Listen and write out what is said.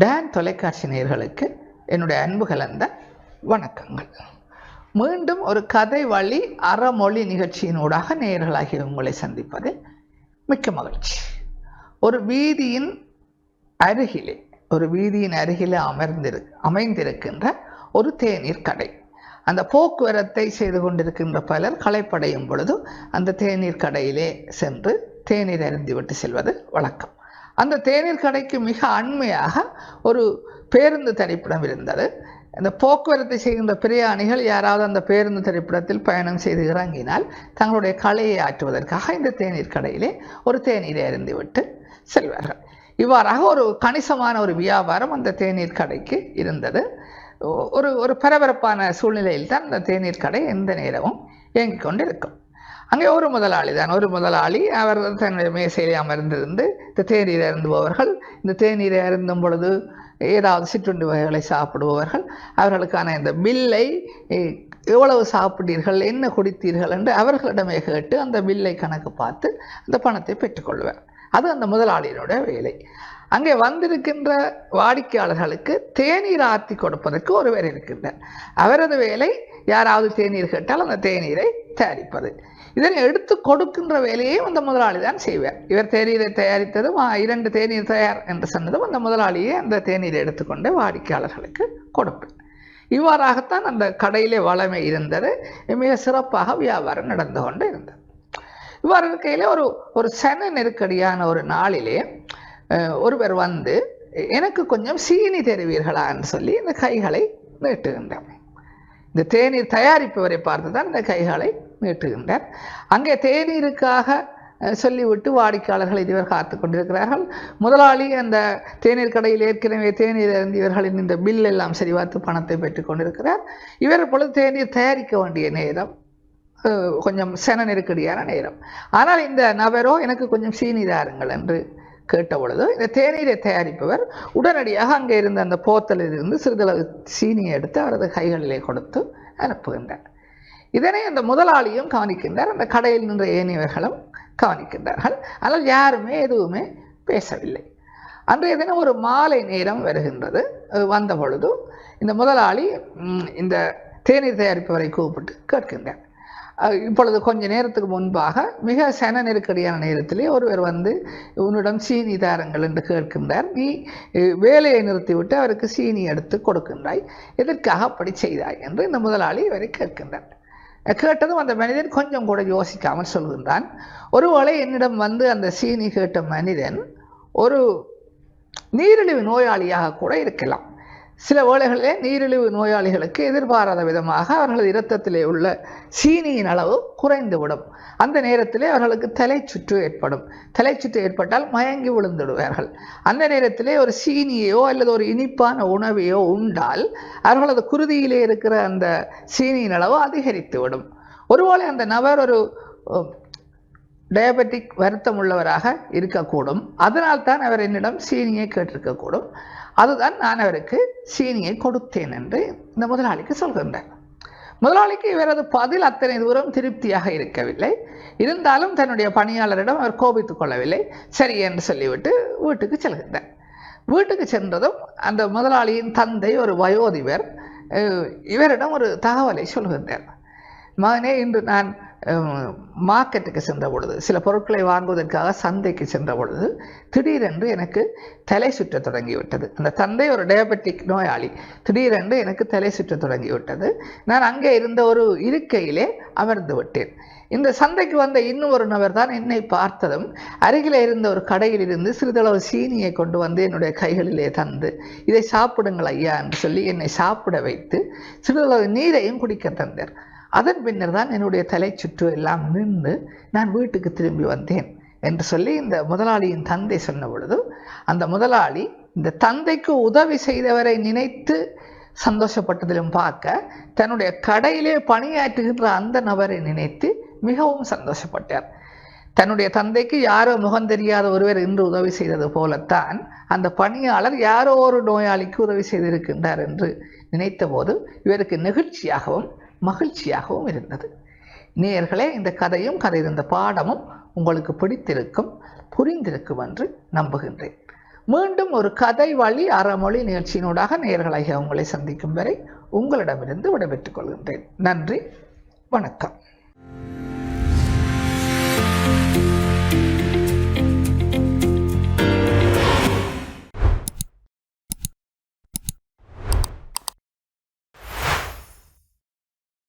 Tan தொலைக்காட்சி நேர்களுக்கு என்னுடைய அன்பு கலந்த வணக்கங்கள். மீண்டும் ஒரு கதை வழி அறமொழி நிகழ்ச்சியினூடாக நேயர்களாகி உங்களை சந்திப்பது மிக்க மகிழ்ச்சி. ஒரு வீதியின் அருகிலே ஒரு வீதியின் அருகிலே அமர்ந்திரு அமைந்திருக்கின்ற ஒரு தேநீர் கடை. அந்த போக்குவரத்தை செய்து கொண்டிருக்கின்ற பலர் களைப்படையும் பொழுது அந்த தேநீர் கடையிலே சென்று தேநீர் அருந்திவிட்டு செல்வது வழக்கம். அந்த தேநீர் கடைக்கு மிக அண்மையாக ஒரு பேருந்து திரைப்படம் இருந்தது. இந்த போக்குவரத்தை செய்கின்ற பிரயாணிகள் யாராவது அந்த பேருந்து திரைப்படத்தில் பயணம் செய்து இறங்கினால் தங்களுடைய கலையை ஆற்றுவதற்காக இந்த தேநீர் கடையிலே ஒரு தேநீரை அருந்திவிட்டு செல்வார்கள். இவ்வாறாக ஒரு கணிசமான ஒரு வியாபாரம் அந்த தேநீர் கடைக்கு இருந்தது. ஒரு ஒரு பரபரப்பான சூழ்நிலையில் தான் அந்த தேநீர் கடை எந்த நேரமும் இயங்கிக் கொண்டிருக்கும். அங்கே ஒரு முதலாளி தான். ஒரு முதலாளி அவர் தன்னுடைய மேசையிலே அமர்ந்திருந்து இந்த தேநீரை அருந்துபவர்கள் இந்த தேநீரை அருந்தும் பொழுது ஏதாவது சிற்றுண்டி வகைகளை சாப்பிடுபவர்கள் அவர்களுக்கான இந்த பில்லை எவ்வளவு சாப்பிட்டீர்கள் என்ன குடித்தீர்கள் என்று அவர்களிடமே கேட்டு அந்த பில்லை கணக்கு பார்த்து அந்த பணத்தை பெற்றுக்கொள்வார். அது அந்த முதலாளியினுடைய வேலை. அங்கே வந்திருக்கின்ற வாடிக்கையாளர்களுக்கு தேநீர் ஆற்றி கொடுப்பதற்கு ஒருவர் இருக்கின்றார். அவரது வேலை யாராவது தேநீர் கேட்டால் அந்த தேநீரை தயாரிப்பது. இதனை எடுத்து கொடுக்கின்ற வேலையையும் அந்த முதலாளி தான் செய்வார். இவர் தேநீரை தயாரித்ததும் இரண்டு தேநீர் தயார் என்று சொன்னதும் அந்த முதலாளியை அந்த தேநீரை எடுத்துக்கொண்டு வாடிக்கையாளர்களுக்கு கொடுப்பேன் இவ்வாறாகத்தான் அந்த கடையிலே வளமை இருந்தது. மிக சிறப்பாக வியாபாரம் நடந்து கொண்டு இருந்தது. இவ்வாறு இருக்கையிலே ஒரு ஒரு சன நெருக்கடியான ஒரு நாளிலே ஒருவர் வந்து எனக்கு கொஞ்சம் சீனி தருவீர்களான்னு சொல்லி இந்த கைகளை நீட்டுகின்றார். இந்த தேநீர் தயாரிப்பவரை பார்த்து தான் இந்த கைகளை நீட்டுகின்றார் அங்கே தேநீருக்காக சொல்லிவிட்டு வாடிக்கையாளர்கள் இதுவர் காத்து கொண்டிருக்கிறார்கள். முதலாளி அந்த தேநீர் கடையில் ஏற்கனவே தேநீர் இவர்களின் இந்த பில் எல்லாம் சரிபார்த்து பணத்தை பெற்றுக் கொண்டிருக்கிறார். இவர் பொழுது தேநீர் தயாரிக்க வேண்டிய நேரம் கொஞ்சம் சென நெருக்கடியான நேரம். ஆனால் இந்த நபரோ எனக்கு கொஞ்சம் சீனி தாருங்கள் என்று கேட்ட பொழுது இந்த தேநீரை தயாரிப்பவர் உடனடியாக அங்கே இருந்த அந்த போத்தலில் இருந்து சிறிதளவு சீனியை எடுத்து அவரது கைகளிலே கொடுத்து அனுப்புகின்றார். இதனை அந்த முதலாளியும் கவனிக்கின்றார் அந்த கடையில் நின்ற ஏனியவர்களும் கவனிக்கின்றார்கள் ஆனால் யாருமே எதுவுமே பேசவில்லை. அன்றைய தினம் ஒரு மாலை நேரம் வருகின்றது. வந்த பொழுது இந்த முதலாளி இந்த தேநீர் தயாரிப்பவரை கூப்பிட்டு கேட்கின்றார். இப்பொழுது கொஞ்ச நேரத்துக்கு முன்பாக மிக சன நெருக்கடியான நேரத்திலே ஒருவர் வந்து உன்னிடம் சீனி தாருங்கள் என்று கேட்கின்றார். நீ வேலையை நிறுத்திவிட்டு அவருக்கு சீனி எடுத்து கொடுக்கின்றாய். எதற்காக அப்படி செய்தாய்? என்று இந்த முதலாளி இவரை கேட்கின்றார். கேட்டதும் அந்த மனிதன் கொஞ்சம் கூட யோசிக்காமல் சொல்கின்றான். ஒருவேளை என்னிடம் வந்து அந்த சீனி கேட்ட மனிதன் ஒரு நீரிழிவு நோயாளியாக கூட இருக்கலாம். சில வேளைகளிலே நீரிழிவு நோயாளிகளுக்கு எதிர்பாராத விதமாக அவர்களது இரத்தத்திலே உள்ள சீனியின் அளவு குறைந்துவிடும். அந்த நேரத்திலே அவர்களுக்கு தலை சுற்று ஏற்படும். தலை சுற்று ஏற்பட்டால் மயங்கி விழுந்துடுவார்கள். அந்த நேரத்திலே ஒரு சீனியையோ அல்லது ஒரு இனிப்பான உணவையோ உண்டால் அவர்களது குருதியிலே இருக்கிற அந்த சீனியின் அளவு அதிகரித்துவிடும். ஒருவேளை அந்த நபர் ஒரு டயபெட்டிக் வருத்தம் உள்ளவராக இருக்கக்கூடும். அதனால் தான் அவர் என்னிடம் சீனியை கேட்டிருக்கக்கூடும். அதுதான் நான் அவருக்கு சீனியை கொடுத்தேன் என்று இந்த முதலாளிக்கு சொல்கின்றார். முதலாளிக்கு இவரது பதில் அத்தனை தூரம் திருப்தியாக இருக்கவில்லை. இருந்தாலும் தன்னுடைய பணியாளரிடம் அவர் கோபித்துக் கொள்ளவில்லை. சரி என்று சொல்லிவிட்டு வீட்டுக்கு செல்கின்றார். வீட்டுக்கு சென்றதும் அந்த முதலாளியின் தந்தை ஒரு வயோதிபர் இவரிடம் ஒரு தகவலை சொல்கின்றார். மகனே இன்று நான் மார்க்கெட்டுக்கு சென்ற பொழுது சில பொருட்களை வாங்குவதற்காக சந்தைக்கு சென்ற பொழுது திடீரென்று எனக்கு தலை சுற்ற தொடங்கிவிட்டது. அந்த தந்தை ஒரு டயபெட்டிக் நோயாளி. திடீரென்று எனக்கு தலை சுற்ற தொடங்கிவிட்டது. நான் அங்கே இருந்த ஒரு இருக்கையிலே அமர்ந்து விட்டேன். இந்த சந்தைக்கு வந்த இன்னும் ஒரு நபர் தான் என்னை பார்த்ததும் அருகில் இருந்த ஒரு கடையில் இருந்து சிறிதளவு சீனியை கொண்டு வந்து என்னுடைய கைகளிலே தந்து இதை சாப்பிடுங்கள் ஐயா என்று சொல்லி என்னை சாப்பிட வைத்து சிறிதளவு நீரையும் குடிக்க தந்தார். அதன் பின்னர் தான் என்னுடைய தலை சுற்று எல்லாம் நின்று நான் வீட்டுக்கு திரும்பி வந்தேன் என்று சொல்லி இந்த முதலாளியின் தந்தை சொன்ன பொழுது அந்த முதலாளி இந்த தந்தைக்கு உதவி செய்தவரை நினைத்து சந்தோஷப்பட்டதிலும் பார்க்க தன்னுடைய கடையிலே பணியாற்றுகின்ற அந்த நபரை நினைத்து மிகவும் சந்தோஷப்பட்டார். தன்னுடைய தந்தைக்கு யாரோ முகம் தெரியாத ஒருவர் இன்று உதவி செய்தது போலத்தான் அந்த பணியாளர் யாரோ ஒரு நோயாளிக்கு உதவி செய்திருக்கின்றார் என்று நினைத்த போது இவருக்கு நெகிழ்ச்சியாகவும் மகிழ்ச்சியாகவும் இருந்தது. நேயர்களே இந்த கதையும் கதை இருந்த பாடமும் உங்களுக்கு பிடித்திருக்கும் புரிந்திருக்கும் என்று நம்புகின்றேன். மீண்டும் ஒரு கதை வழி அறமொழி நிகழ்ச்சியினூடாக நேர்களாகிய உங்களை சந்திக்கும் வரை உங்களிடமிருந்து விடைபெற்றுக் கொள்கின்றேன். நன்றி வணக்கம்.